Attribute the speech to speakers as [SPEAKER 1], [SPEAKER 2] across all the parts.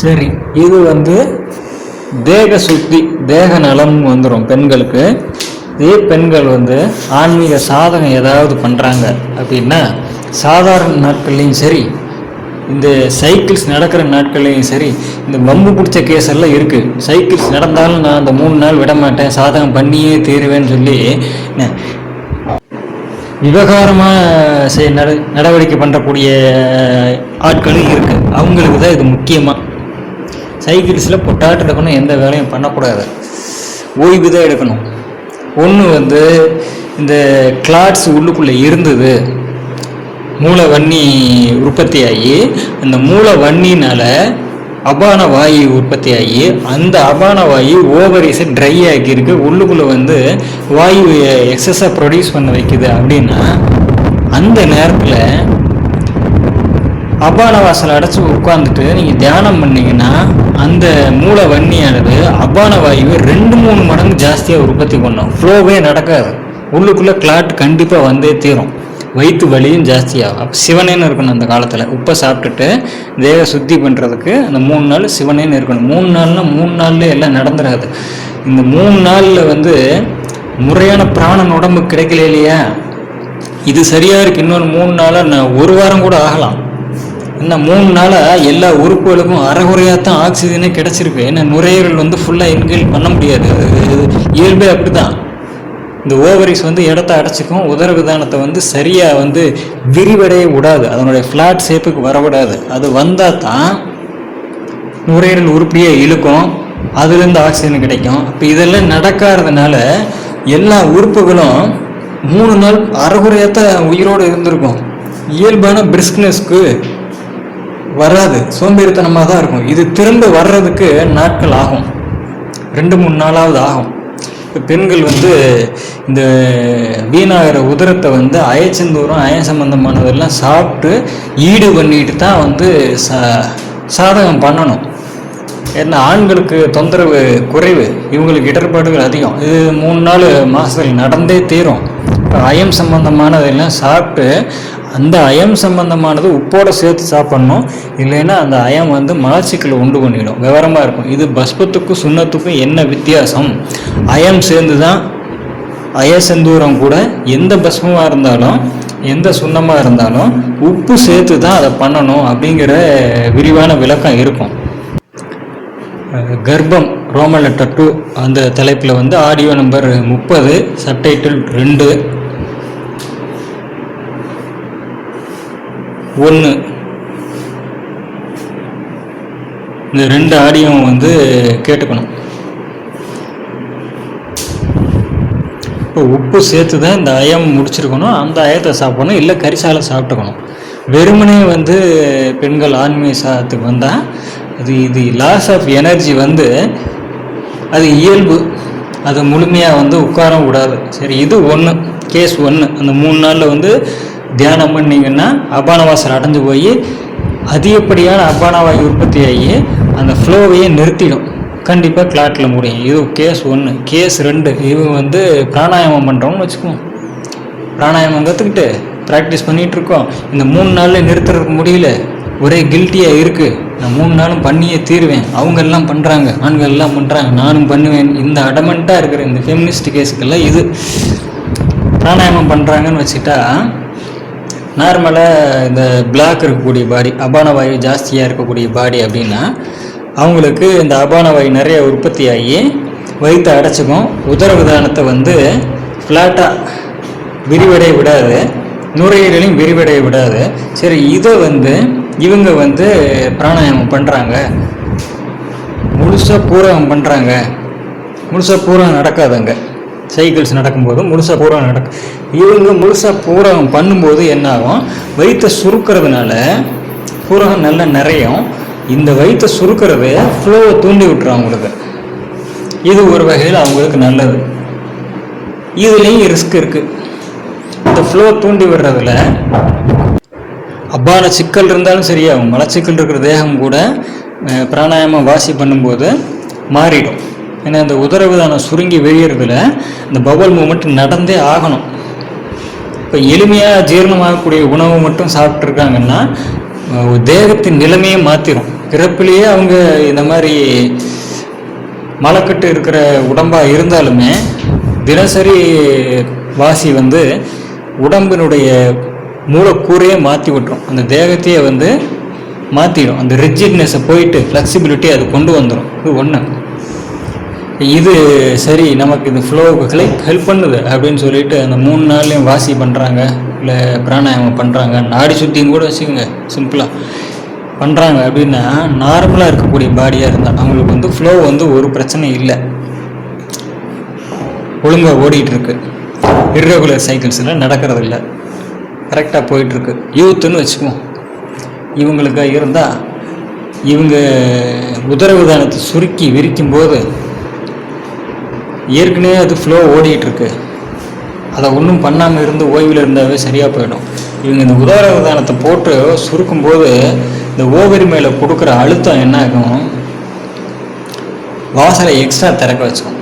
[SPEAKER 1] சரி. இது வந்து தேக சுத்தி தேக நலம் வந்துடும் பெண்களுக்கு. இதே பெண்கள் வந்து ஆன்மீக சாதகம் ஏதாவது பண்ணுறாங்க அப்படின்னா சாதாரண நாட்கள்லையும் சரி இந்த சைக்கிள்ஸ் நடக்கிற நாட்கள்லையும் சரி இந்த வம்பு பிடிச்ச கேஸ் எல்லாம் இருக்குது சைக்கிள்ஸ் நடந்தாலும் நான் அந்த மூணு நாள் விட மாட்டேன் சாதகம் பண்ணியே தீருவேன்னு சொல்லி விவகாரமாக செய் நட நடவடிக்கை பண்ணுறக்கூடிய ஆட்களும் இருக்குது அவங்களுக்கு தான் இது முக்கியமாக சைக்கிள்ஸில் பொட்டாட்டு எடுக்கணும் எந்த வேலையும் பண்ணக்கூடாது. ஓய்வு தான் எடுக்கணும். ஒன்று வந்து இந்த கிளாட்ஸ் உள்ளுக்குள்ளே இருந்தது மூளை வன்னி உற்பத்தி ஆகி அந்த மூளை வன்னினால் அபான வாயு உற்பத்தி ஆகி அந்த அபான வாயு ஓவரிஸை ட்ரை ஆக்கியிருக்கு உள்ளுக்குள்ளே வந்து வாயு எக்ஸஸாக ப்ரொடியூஸ் பண்ண வைக்குது அப்படின்னா அந்த நேரத்தில் அபான வாசல் அடைச்சி உட்காந்துட்டு நீங்கள் தியானம் பண்ணீங்கன்னா அந்த மூளை வன்னியானது அபான வாயுவை ரெண்டு மூணு மடங்கு ஜாஸ்தியாக உற்பத்தி பண்ணும். ஃப்ளோவே நடக்காது. உள்ளுக்குள்ளே கிளாட் கண்டிப்பாக வந்தே தீரும். வயிற்று வலியும் ஜாஸ்தியாகும். அப்போ சிவனேன்னு இருக்கணும் அந்த காலத்தில். உப்பை சாப்பிட்டுட்டு தேக சுத்தி பண்ணுறதுக்கு அந்த மூணு நாள் சிவனேன்னு இருக்கணும். மூணு நாள்னா மூணு நாள்ல எல்லாம் நடந்துடாது. இந்த மூணு நாளில் வந்து முறையான பிராணன் உடம்பு கிடைக்கல இல்லையா? இது சரியாக இருக்கு. இன்னொன்று மூணு நாளாக நான் ஒரு வாரம் கூட ஆகலாம். இந்த மூணு நாளாக எல்லா உறுப்புகளுக்கும் அறகுறையாக தான் ஆக்சிஜனே கிடச்சிருக்கு. ஏன்னா நுரையீரல் வந்து ஃபுல்லாக இன்ஹேல் பண்ண முடியாது. இயல்பே அப்படி தான் இந்த ஓவரிஸ் வந்து இடத்த அடைச்சிக்கும். உதர விதானத்தை வந்து சரியாக வந்து விரிவடைய விடாது. அதனுடைய ஃப்ளாட் ஷேப்புக்கு வர விடாது அது வந்தால் தான் நுரையீரல் உருப்படியாக இழுக்கும். அதுலேருந்து ஆக்சிஜன் கிடைக்கும். இப்போ இதெல்லாம் நடக்காததுனால எல்லா உறுப்புகளும் மூணு நாள் அறகுறையத்தான் உயிரோடு இருந்திருக்கும். இயல்பான பிரிஸ்க்னஸ்க்கு வராது. சோம்பேறித்தனமாக தான் இருக்கும். இது திரும்ப வர்றதுக்கு நாட்கள் ஆகும். ரெண்டு மூணு நாளாவது ஆகும். இப்போ பெண்கள் வந்து இந்த வீணாகிற உதரத்தை வந்து அயச்சந்தூரம் அய சம்பந்தமானதெல்லாம் சாப்பிட்டு ஈடு பண்ணிட்டு தான் வந்து சா சாதகம் பண்ணணும். ஏன்னா ஆண்களுக்கு தொந்தரவு குறைவு. இவங்களுக்கு இடர்பாடுகள் அதிகம். இது மூணு நாள் மாதத்தில் நடந்தே தீரும். இப்போ அயம் சம்பந்தமானதெல்லாம் சாப்பிட்டு அந்த அயம் சம்பந்தமானது உப்போட சேர்த்து சாப்பிட்ணும். இல்லைன்னா அந்த அயம் வந்து மலச்சிக்கலை உண்டு பண்ணிடும். விவரமாக இருக்கும். இது பஸ்பத்துக்கும் சுண்ணத்துக்கும் என்ன வித்தியாசம்? அயம் சேர்ந்து தான் அயசந்தூரம் கூட எந்த பஸ்மமாக இருந்தாலும் எந்த சுண்ணமாக இருந்தாலும் உப்பு சேர்த்து தான் அதை பண்ணணும் அப்படிங்கிற விரிவான விளக்கம் இருக்கும். கர்ப்பம் ரோமன் லெட்டர் டூ அந்த தலைப்பில் வந்து ஆடியோ நம்பர் முப்பது சப்டைட்டில் ரெண்டு. ஒன்று இந்த ரெண்டு ஆடியோவும் வந்து கேட்டுக்கணும். இப்போ உப்பு சேர்த்து தான் இந்த அயம் முடிச்சிருக்கணும். அந்த அயத்தை சாப்பிடணும். இல்லை கரிசாலை சாப்பிட்டுக்கணும். வெறுமனே வந்து பெண்கள் ஆன்மீக சாதத்துக்கு வந்தால் அது இது லாஸ் ஆஃப் எனர்ஜி வந்து அது இயல்பு. அது முழுமையாக வந்து உட்காரம் விடாது. சரி இது ஒன்று கேஸ் ஒன்று அந்த மூணு நாளில் வந்து தியானம் பண்ணீங்கன்னா அபானவாசல் அடைஞ்சு போய் அதிகப்படியான அபானவாயு உற்பத்தி ஆகி அந்த ஃப்ளோவையே நிறுத்திடும். கண்டிப்பாக கிளாட்டில் முடியும். இது கேஸ் ஒன்று கேஸ் ரெண்டு. இவங்க வந்து பிராணாயாமம் பண்ணுறோம்னு வச்சுக்குவோம். பிராணாயாமம் கற்றுக்கிட்டு ப்ராக்டிஸ் பண்ணிகிட்டு இருக்கோம். இந்த மூணு நாளில் நிறுத்துறதுக்கு முடியல. ஒரே கில்ட்டியாக இருக்குது நான் மூணு நாளும் பண்ணியே தீருவேன். அவங்க எல்லாம் பண்ணுறாங்க ஆண்கள் எல்லாம் பண்ணுறாங்க நானும் பண்ணுவேன். இந்த அடமெண்ட்டாக இருக்கிற இந்த ஃபெமினிஸ்ட் கேஸுக்கெல்லாம் இது. பிராணாயாமம் பண்ணுறாங்கன்னு வச்சுட்டா நார்மலாக இந்த பிளாக் இருக்கக்கூடிய பாடி அபான வாயு ஜாஸ்தியாக இருக்கக்கூடிய பாடி அப்படின்னா அவங்களுக்கு இந்த அபான வாயு நிறைய உற்பத்தி ஆகி வயிற்றை அடைச்சிக்கும் உதர விதானத்தை வந்து ஃப்ளாட்டாக விரிவடைய விடாது நுரையீரலையும் விரிவடைய விடாது. சரி இதை வந்து இவங்க வந்து பிராணாயாமம் பண்ணுறாங்க முழுசாக பூரகம் பண்ணுறாங்க முழுசாக பூரகம் நடக்காதுங்க. சைக்கிள்ஸ் நடக்கும்போது முழுசாக பூரா நடக்கும் இவங்க முழுசாக பூரகம் பண்ணும்போது என்னாகும்? வயிற்றை சுருக்கிறதுனால பூரகம் நல்லா நிறையும். இந்த வயிற்றை சுருக்கிறது ஃப்ளோவை தூண்டி விட்டுரும் அவங்களுக்கு. இது ஒரு வகையில் அவங்களுக்கு நல்லது. இதுலேயும் ரிஸ்க் இருக்குது இந்த ஃப்ளோ தூண்டி விடுறதுல அப்பான சிக்கல் இருந்தாலும் சரியாகும் மலச்சிக்கல் இருக்கிற தேகம் கூட பிராணாயாமம் வாசி பண்ணும்போது மாறிடும். ஏன்னா இந்த உதரவிதானம் சுருங்கி வெளியறதுல இந்த பவல் மூமெண்ட் நடந்தே ஆகணும். இப்போ எளிமையாக ஜீரணமாகக்கூடிய உணவு மட்டும் சாப்பிட்ருக்காங்கன்னா தேகத்தின் நிலைமையை மாற்றிடும் பிறப்பிலேயே அவங்க இந்த மாதிரி மலக்கட்டு இருக்கிற உடம்பாக இருந்தாலுமே தினசரி வாசி வந்து உடம்பினுடைய மூலக்கூறையே மாற்றி விட்டுரும். அந்த தேகத்தையே வந்து மாற்றிடும் அந்த ரிஜிட்னஸை போயிட்டு ஃப்ளெக்சிபிலிட்டி அது கொண்டு வந்துடும் இது ஒன்று இது சரி நமக்கு இது ஃப்ளோவுக்கு ஹெல்ப் பண்ணுது அப்படின்னு சொல்லிட்டு அந்த மூணு நாள்லையும் வாசி பண்ணுறாங்க இல்லை பிராணாயாமம் பண்ணுறாங்க நாடி சுத்தியும் கூட வச்சுக்கோங்க சிம்பிளாக பண்ணுறாங்க அப்படின்னா நார்மலாக இருக்கக்கூடிய பாடியாக இருந்தால் அவங்களுக்கு வந்து ஃப்ளோ வந்து ஒரு பிரச்சனை இல்லை. ஒழுங்காக ஓடிட்டு இருக்கு. இர்ரெகுலர் சைக்கிள்ஸில் நடக்கிறது இல்லை. கரெக்டாக போயிட்டுருக்கு யூத்துன்னு வச்சுக்குவோம். இவங்களுக்கு இருந்தால் இவங்க உதரவிதானத்தை சுருக்கி விரிக்கும் போது ஏற்கனவே அது ஃப்ளோ ஓடிட்டுருக்கு அதை ஒன்றும் பண்ணாமல் இருந்து ஓய்வில் இருந்தாவே சரியாக போயிடும். இவங்க இந்த உதரவிதானத்தை போட்டு சுருக்கும்போது இந்த ஓவரி மேலே கொடுக்குற அழுத்தம் என்ன ஆகும்? வாசலை எக்ஸ்ட்ரா திறக்க வச்சுக்கும்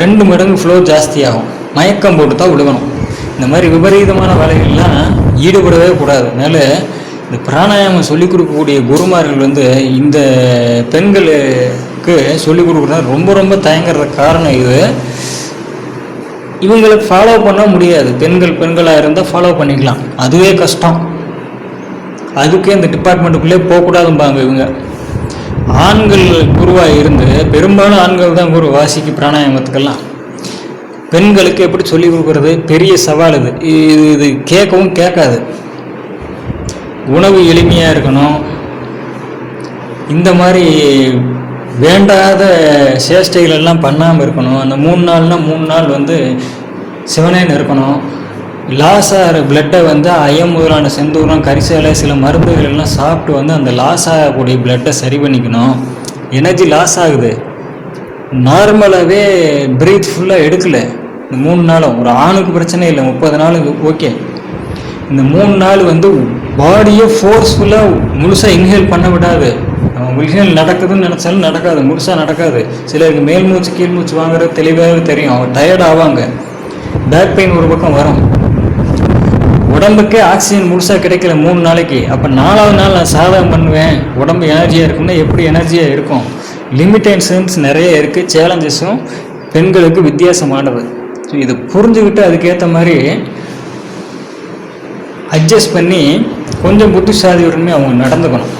[SPEAKER 1] ரெண்டு மடங்கு ஃப்ளோ ஜாஸ்தியாகும். மயக்கம் போட்டு தான் விழுகணும். இந்த மாதிரி விபரீதமான வேலைகள்லாம் ஈடுபடவே கூடாது. அதனால இந்த பிராணாயாமம் சொல்லிக் கொடுக்கக்கூடிய குருமார்கள் வந்து இந்த பெண்களுக்கு சொல்லிக் கொடுக்குறது ரொம்ப ரொம்ப தயங்குறதுக்கு காரணம் இது. இவங்களுக்கு ஃபாலோ பண்ண முடியாது. பெண்கள் பெண்களாக இருந்தால் ஃபாலோ பண்ணிக்கலாம். அதுவே கஷ்டம். அதுக்கே இந்த டிபார்ட்மெண்ட்டுக்குள்ளே போகக்கூடாதும்பாங்க இவங்க. ஆண்கள் குருவாக இருந்து பெரும்பாலும் ஆண்கள் தான் குரு வாசிக்கு பிராணாயாமத்துக்கெல்லாம். பெண்களுக்கு எப்படி சொல்லிக் கொடுக்குறது? பெரிய சவால் இது. இது இது கேட்கவும் கேட்காது. உணவு எளிமையாக இருக்கணும். இந்த மாதிரி வேண்டாத சேஷ்டைகள் எல்லாம் பண்ணாமல் இருக்கணும். அந்த மூணு நாள்னா மூணு நாள் வந்து சிவனேன்னு இருக்கணும் லாஸ் ஆகிற பிளட்டை வந்து அயம் முதலான செந்தூரம் கரிசாலை சில மருந்துகள் எல்லாம் சாப்பிட்டு வந்து அந்த லாஸ் ஆகக்கூடிய பிளட்டை சரி பண்ணிக்கணும். எனர்ஜி லாஸ் ஆகுது. நார்மலாகவே பிரீத் ஃபுல்லாக எடுக்கலை. இந்த மூணு நாளும். ஒரு ஆணுக்கு பிரச்சனை இல்லை. முப்பது நாளுக்கு ஓகே. இந்த மூணு நாள் வந்து பாடியை ஃபோர்ஸ்ஃபுல்லாக முழுசாக இன்ஹேல் பண்ண விடாது. அவன் நடக்குதுன்னு நினச்சாலும் நடக்காது முழுசாக நடக்காது. சிலருக்கு மேல் மூச்சு கீழ் மூச்சு வாங்குறது தெளிவாகவே தெரியும். அவங்க டயர்ட் ஆவாங்க. பேக் பெயின் ஒரு பக்கம் வரும். உடம்புக்கே ஆக்சிஜன் முழுசாக கிடைக்கல மூணு நாளைக்கு. அப்போ நாலாவது நாள் நான் சாதகம் பண்ணுவேன். உடம்பு எனர்ஜியாக இருக்கும்னா எப்படி எனர்ஜியாக இருக்கும்? லிமிட்டேஷன்ஸ் நிறைய இருக்குது சேலஞ்சஸும் பெண்களுக்கு வித்தியாசமானது. ஸோ இதை புரிஞ்சுக்கிட்டு அதுக்கேற்ற மாதிரி அட்ஜஸ்ட் பண்ணி கொஞ்சம் புத்திசாலியுடனே அவங்க நடந்துக்கணும்.